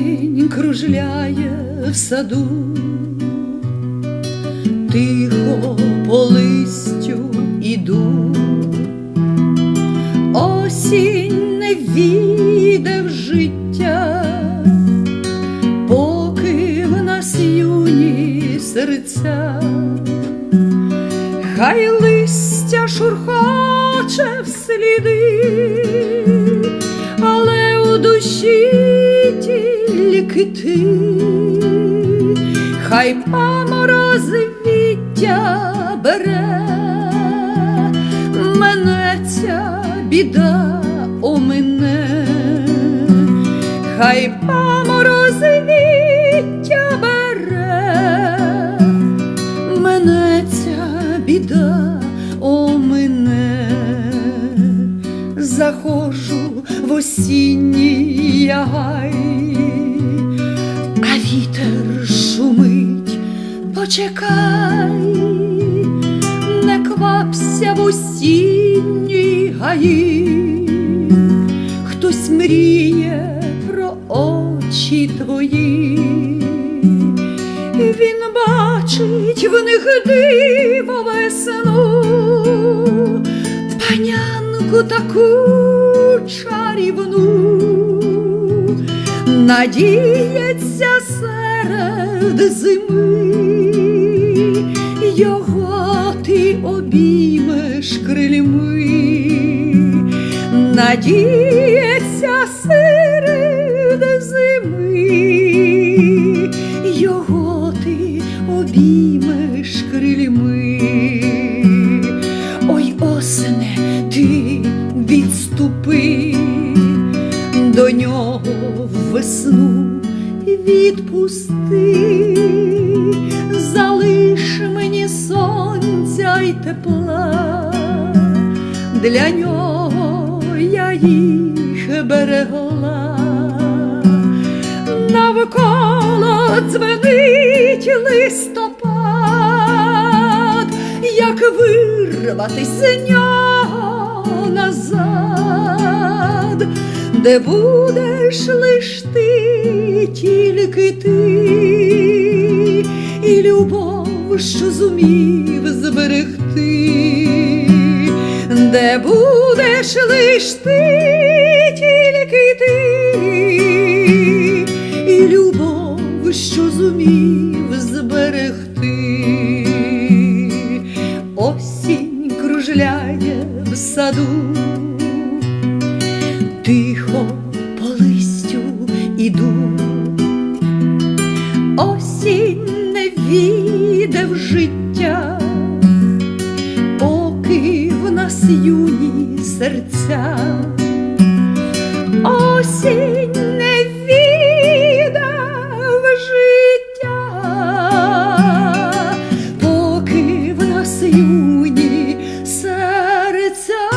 Осінь кружляє в саду, тихо по листю іду, осінь не війде в життя, поки в нас юні серця, хай листя шурхоче в сліди, але у душі тільки ти, хай памороз віття бере, мене ця біда омине, хай памороз віття бере, мене ця біда омине, заходжу в осінній гай, почекай, не квапся в осінній гаї, хтось мріє про очі твої. Він бачить в них диво весну, панянку таку надіється серед зими, його ти обіймеш крильми, надіється до нього весну відпусти, залиш мені сонця й тепла, для нього я їх берегла, навколо дзвенить листопад, як вирватись з нього де будеш лиш ти, тільки ти, і любов, що зумів зберегти, де будеш лиш ти, тільки ти, і любов, що зумів зберегти, осінь кружляє в саду, тихо увійде в життя, поки в нас юні серця, осінь не війде в життя, поки в нас юні серця.